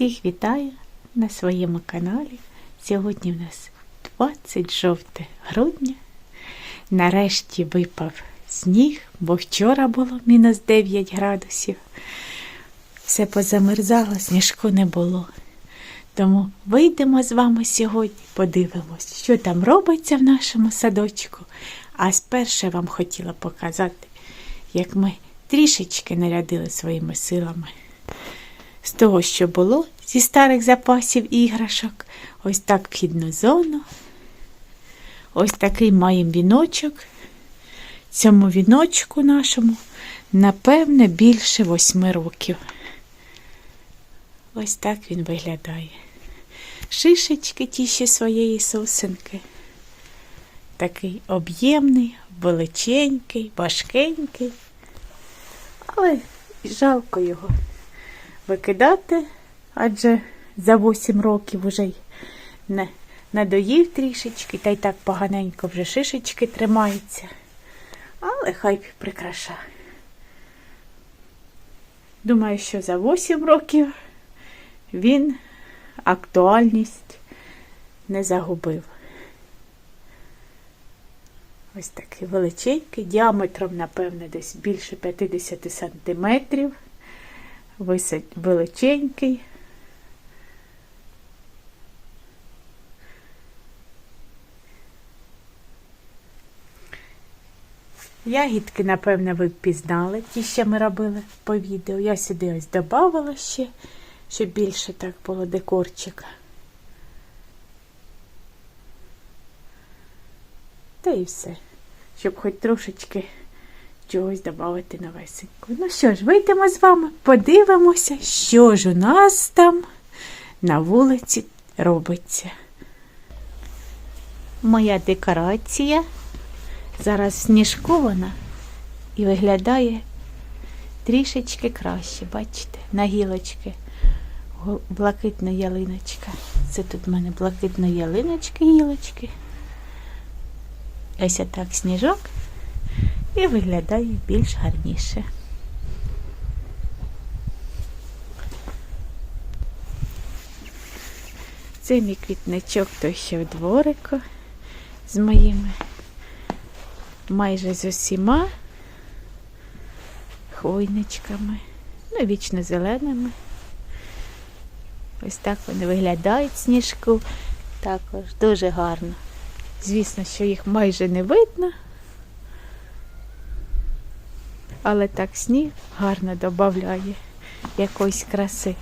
Всіх вітаю на своєму каналі. Сьогодні в нас 26 грудня. Нарешті випав сніг, бо вчора було мінус 9 градусів. Все позамерзало, сніжку не було. Тому вийдемо з вами сьогодні, подивимось, що там робиться в нашому садочку. А спершу вам хотіла показати, як ми трішечки нарядили своїми силами з того, що було зі старих запасів іграшок. Ось так вхідну зону. Ось такий маємо віночок. Цьому віночку нашому, напевне, більше восьми років. Ось так він виглядає. Шишечки ті ще своєї сосенки. Такий об'ємний, величенький, важкенький. Але жалко його викидати, адже за 8 років уже й не надоїв трішечки, та й так поганенько вже шишечки тримаються. Але хай прикраша. Думаю, що за 8 років він актуальність не загубив. Ось такий величенький, діаметром, напевне, десь більше 50 сантиметрів. Величенький. Ягідки, напевне, ви впізнали, ті, що ми робили по відео. Я сюди ось додавала ще, щоб більше так було декорчика. Та і все, щоб хоч трошечки чогось додати новесеньку. Ну що ж, вийдемо з вами, подивимося, що ж у нас там на вулиці робиться. Моя декорація зараз сніжкована і виглядає трішечки краще, бачите, на гілочки. Блакитна ялиночка. Це тут в мене блакитна ялиночка гілочки. Ось так сніжок і виглядає більш гарніше. Це мій квітничок той ще в дворику з моїми майже з усіма хвойничками, ну, вічно зеленими. Ось так вони виглядають сніжку. Також дуже гарно. Звісно, що їх майже не видно. Але так сніг гарно додає якоїсь краси.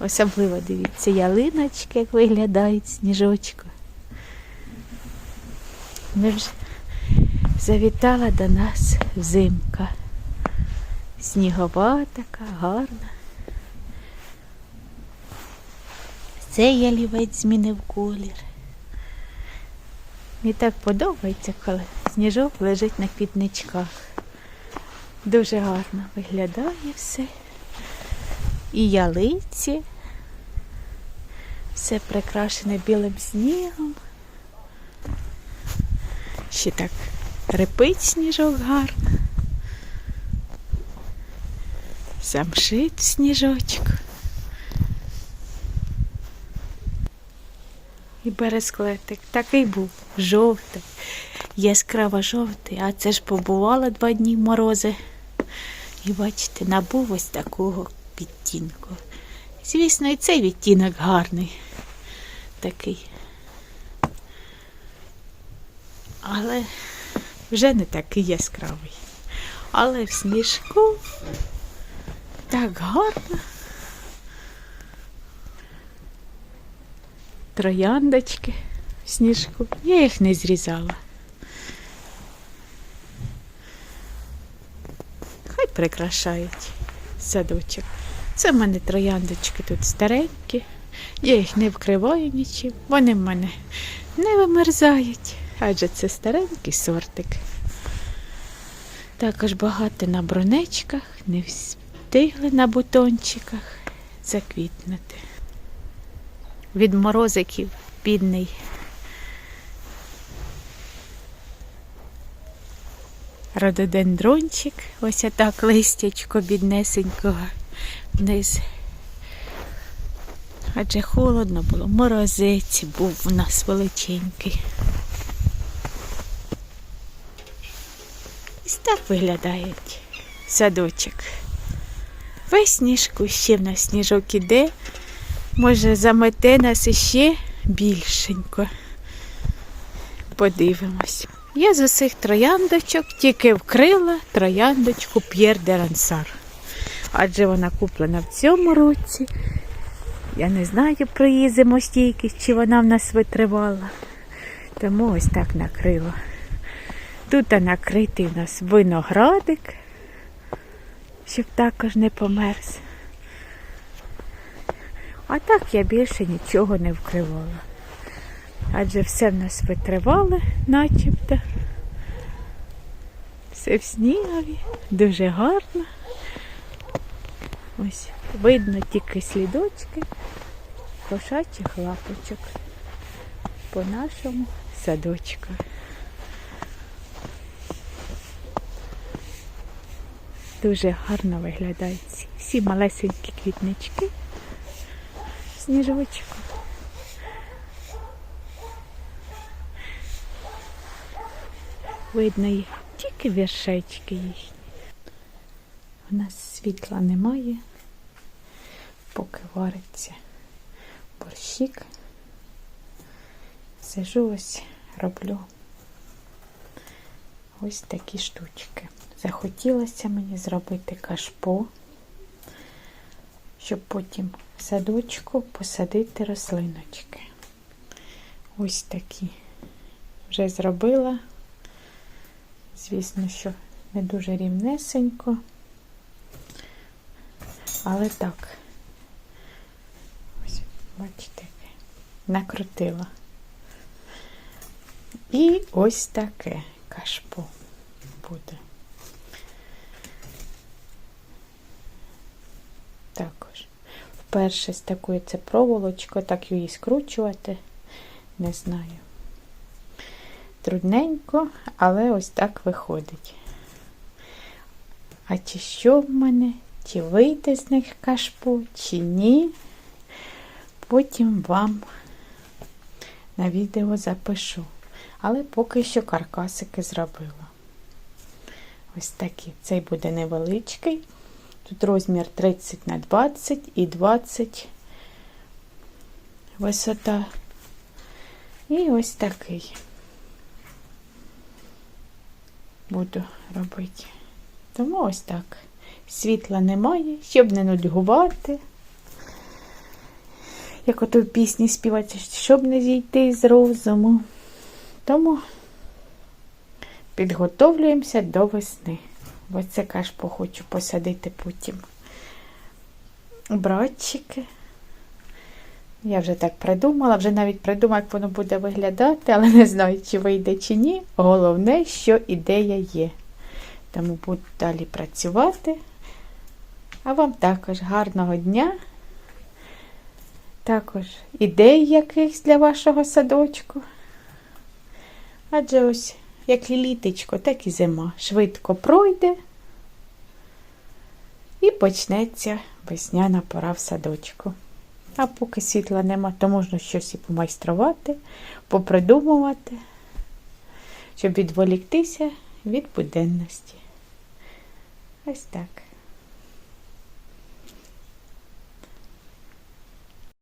Особливо дивіться, ялиночки, як виглядають сніжочку. Ми вже завітала до нас взимка. Снігова така, гарна. Цей ялівець змінив колір. Мені так подобається, коли сніжок лежить на квітничках. Дуже гарно виглядає все. І ялиці. Все прикрашене білим снігом. Ще так репить сніжок гарно. Замшить сніжочок. І бересклетик такий був жовтий, яскраво жовтий, а це ж побувало два дні морози. І бачите, набув ось такого відтінку. Звісно, і цей відтінок гарний такий. Але вже не такий яскравий. Але в сніжку так гарно. Трояндочки в сніжку. Я їх не зрізала. Хай прикрашають садочок. Це в мене трояндочки тут старенькі. Я їх не вкриваю нічим. Вони в мене не вимерзають, адже це старенький сортик. Також багато на бронечках, не встигли на бутончиках заквітнути. Від морозиків бідний. Рододендрончик, ось отак листячко біднесенького вниз Адже холодно було, морозець був у нас величенький. Ось так виглядають садочок. Весь сніжку ще в нас сніжок іде. Може, замете нас іще більшенько. Подивимось. Я з усіх трояндочок тільки вкрила трояндочку П'єр де Рансар. Адже вона куплена в цьому році. Я не знаю про її зимостійкість, чи вона в нас витривала. Тому ось так накрила. Тут накритий у нас виноградик, щоб також не померз. А так я більше нічого не вкривала. Адже все в нас витривало, начебто. Все в снігові, дуже гарно. Ось видно тільки слідочки кошачих лапочок по нашому садочку. Дуже гарно виглядають всі малесенькі квітнички. Сніжочку. Видно їх тільки вершечки їхні. У нас світла немає, поки вариться борщик. Сижу ось, роблю ось такі штучки. Захотілося мені зробити кашпо, щоб потім в садочку посадити рослиночки. Ось такі. Вже зробила. Звісно, що не дуже рівнесенько. Але так, ось, бачите, накрутила. І ось таке кашпо буде. Також. Вперше з такою це проволочкою, так її скручувати, не знаю. Трудненько, але ось так виходить. А чи що в мене? Чи вийде з них кашпо, чи ні? Потім вам на відео запишу. Але поки що каркасики зробила. Ось такі. Цей буде невеличкий. Тут розмір 30 на 20 і 20 висота. І ось такий буду робити. Тому ось так. Світла немає, щоб не нудьгувати. Як ото в пісні співати, щоб не зійти з розуму. Тому підготовлюємося до весни. Бо це кашпо хочу посадити потім. Братчики. Я вже так придумала, вже навіть придумала, як воно буде виглядати, але не знаю, чи вийде, чи ні. Головне, що ідея є. Тому буду далі працювати. А вам також гарного дня. Також ідей якихось для вашого садочку. Адже ось як літечко, так і зима. Швидко пройде і почнеться весняна пора в садочку. А поки світла нема, то можна щось і помайструвати, попридумувати, щоб відволіктися від буденності. Ось так.